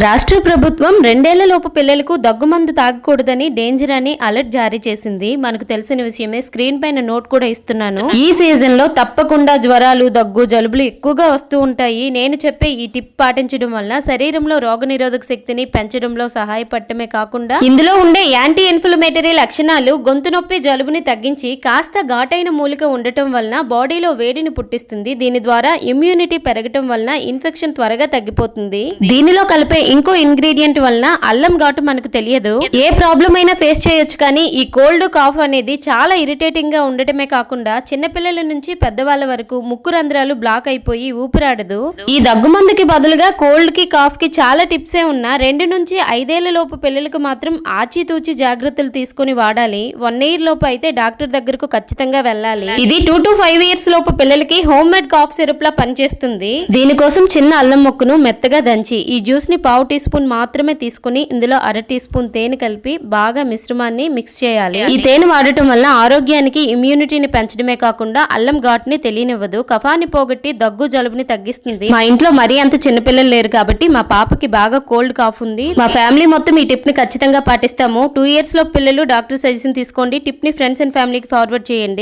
రాష్ట్ర ప్రభుత్వం రెండేళ్ళలోపు పిల్లలకు దగ్గుమందు తాగకూడదని డేంజర్ అని అలర్ట్ జారీ చేసింది. మనకు తెలిసిన విషయమే స్క్రీన్ పైన నోట్ కూడా ఇస్తున్నాను. ఈ సీజన్లో తప్పకుండా జ్వరాలు దగ్గు జలుబులు ఎక్కువగా వస్తూ ఉంటాయి. నేను చెప్పే ఈ టిప్ పాటించడం వలన శరీరంలో రోగనిరోధక శక్తిని పెంచడంలో సహాయపడటమే కాకుండా ఇందులో ఉండే యాంటీ ఇన్ఫ్లమేటరీ లక్షణాలు గొంతు నొప్పి జలుబుని తగ్గించి కాస్త ఘాటైన మూలిక ఉండటం వలన బాడీలో వేడిని పుట్టిస్తుంది. దీని ద్వారా ఇమ్యూనిటీ పెరగటం వలన ఇన్ఫెక్షన్ త్వరగా తగ్గిపోతుంది. దీనిలో కలిపే ఇంకో ఇంగ్రీడియంట్ వలన అల్లం ఘాటు మనకు తెలియదు. ఏ ప్రాబ్లం అయినా ఫేస్ చేయొచ్చు కానీ ఈ కోల్డ్ కాఫ్ అనేది చాలా ఇరిటేటింగ్గా ఉండటమే కాకుండా చిన్నపిల్లల నుంచి పెద్దవాళ్ళ వరకు ముక్కు రంధ్రాలు బ్లాక్ అయిపోయి ఊపిరాడదు. ఈ దగ్గు మందుకి బదులుగా కోల్డ్కి కాఫ్కి చాలా టిప్సే ఉన్నా రెండు నుంచి ఐదేళ్ళ లోపు పిల్లలకు మాత్రం ఆచితూచి జాగ్రత్తలు తీసుకుని వాడాలి. వన్ ఇయర్ లోపు అయితే డాక్టర్ దగ్గరకు ఖచ్చితంగా వెళ్ళాలి. ఇది టూ టు ఫైవ్ ఇయర్స్ లోపు పిల్లలకి హోమ్ మేడ్ కాఫ్ సిరప్ లా పనిచేస్తుంది. దీనికోసం చిన్న అల్లం మొక్కను మెత్తగా దంచి ఈ జ్యూస్ని పావు టీ స్పూన్ మాత్రమే తీసుకుని ఇందులో అర టీ స్పూన్ తేనె కలిపి బాగా మిశ్రమాన్ని మిక్స్ చేయాలి. ఈ తేనె వాడటం వల్ల ఆరోగ్యానికి ఇమ్యూనిటీని పెంచడమే కాకుండా అల్లం ఘాటుని తెలియనివ్వదు. కఫాన్ని పోగొట్టి దగ్గు జలుబుని తగ్గిస్తుంది. మా ఇంట్లో మరీ అంత చిన్నపిల్లలు లేరు కాబట్టి మా పాపకి బాగా కోల్డ్ కాఫ్ ఉంది. మా ఫ్యామిలీ మొత్తం ఈ టిప్ని ఖచ్చితంగా పాటిస్తాము. టూ ఇయర్స్లో పిల్లలు డాక్టర్ సజెషన్ తీసుకోండి. టిప్ని ఫ్రెండ్స్ అండ్ ఫ్యామిలీకి ఫార్వర్డ్ చేయండి.